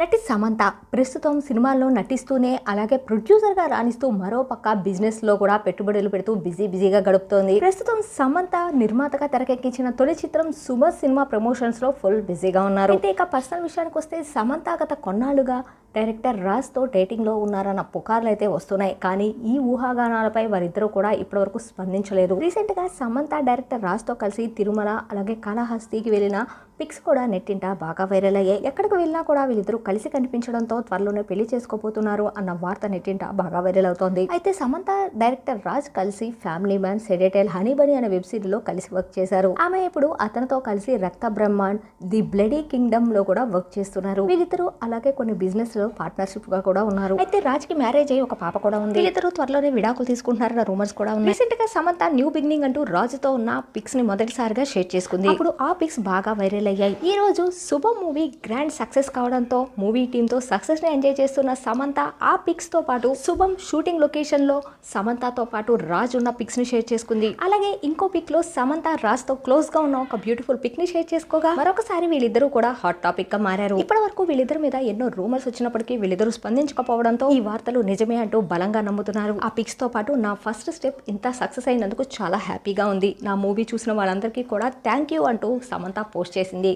నటి సమంత ప్రస్తుతం సినిమాల్లో నటిస్తూనే అలాగే ప్రొడ్యూసర్గా రాణిస్తూ మరో పక్క బిజినెస్లో కూడా పెట్టుబడులు పెడుతూ బిజీ బిజీగా గడుపుతోంది. ప్రస్తుతం సమంత నిర్మాతగా తెరకెక్కించిన తొలి చిత్రం సుమ సినిమా ప్రమోషన్స్లో ఫుల్ బిజీగా ఉన్నారు. అయితే ఇక పర్సనల్ విషయానికి వస్తే సమంత గత కొన్నాళ్ళుగా డైరెక్టర్ రాజ్తో డేటింగ్లో ఉన్నారన్న పుకార్లు అయితే వస్తున్నాయి. కానీ ఈ ఊహాగానాలపై వారిద్దరూ కూడా ఇప్పటివరకు స్పందించలేదు. రీసెంట్గా సమంత డైరెక్టర్ రాజ్తో కలిసి తిరుమల అలాగే కాళహస్తికి వెళ్ళిన పిక్స్ కూడా నెట్టింట బాగా వైరల్ అయ్యాయి. ఎక్కడికి వెళ్ళినా కూడా వీళ్ళిద్దరూ కలిసి కనిపించడంతో త్వరలోనే పెళ్ళి చేసుకోబోతున్నారు అన్న వార్త నెట్టింట బాగా వైరల్ అవుతోంది. అయితే సమంత డైరెక్టర్ రాజ్ కలిసి family man Citadel Honey Bunny అనే వెబ్ సిరీస్లో కలిసి వర్క్ చేశారు. ఆమె ఇప్పుడు అతనితో కలిసి రక్త బ్రహ్మాండ్ ది బ్లడీ కింగ్డమ్లో కూడా వర్క్ చేస్తున్నారు. వీళ్ళిద్దరూ అలాగే కొన్ని బిజినెస్ లో పార్ట్నర్షిప్గా కూడా ఉన్నారు. అయితే రాజ్కి మ్యారేజ్ అయ్యి ఒక పాప కూడా ఉంది. వీళ్ళిద్దరూ త్వరలోనే విడాకులు తీసుకుంటున్నారన్న రూమర్స్ కూడా ఉన్నాయి. రీసెంట్గా సమంత న్యూ బిగినింగ్ అంటూ రాజుతో ఉన్న పిక్స్ని మొదటిసారిగా షేర్ చేసుకుంది. అప్పుడు ఆ పిక్స్ బాగా వైరల్ అయ్యాయి. ఈ రోజు శుభ మూవీ గ్రాండ్ సక్సెస్ కావడంతో మూవీ టీమ్తో సక్సెస్ని ఎంజాయ్ చేస్తున్న సమంత ఆ పిక్స్తో పాటు శుభం షూటింగ్ లొకేషన్లో సమంతతో పాటు రాజ్ ఉన్న పిక్స్ని షేర్ చేసుకుంది. అలాగే ఇంకో పిక్లో సమంత రాజ్తో క్లోజ్గా ఉన్న ఒక బ్యూటిఫుల్ పిక్ని షేర్ చేసుకోగా మరొకసారి వీళ్ళిద్దరూ కూడా హాట్ టాపిక్గా మారారు. ఇప్పటి వరకు వీళ్ళిద్దరి మీద ఎన్నో రూమర్స్ వచ్చిన వచ్చినప్పటికీ వీళ్ళిద్దరూ స్పందించకపోవడంతో ఈ వార్తలు నిజమే అంటూ బలంగా నమ్ముతున్నారు. ఆ పిక్స్తో పాటు నా ఫస్ట్ స్టెప్ ఇంత సక్సెస్ అయినందుకు చాలా హ్యాపీగా ఉంది. నా మూవీ చూసిన వాళ్ళందరికీ కూడా థ్యాంక్ యూ అంటూ సమంత పోస్ట్ చేసింది.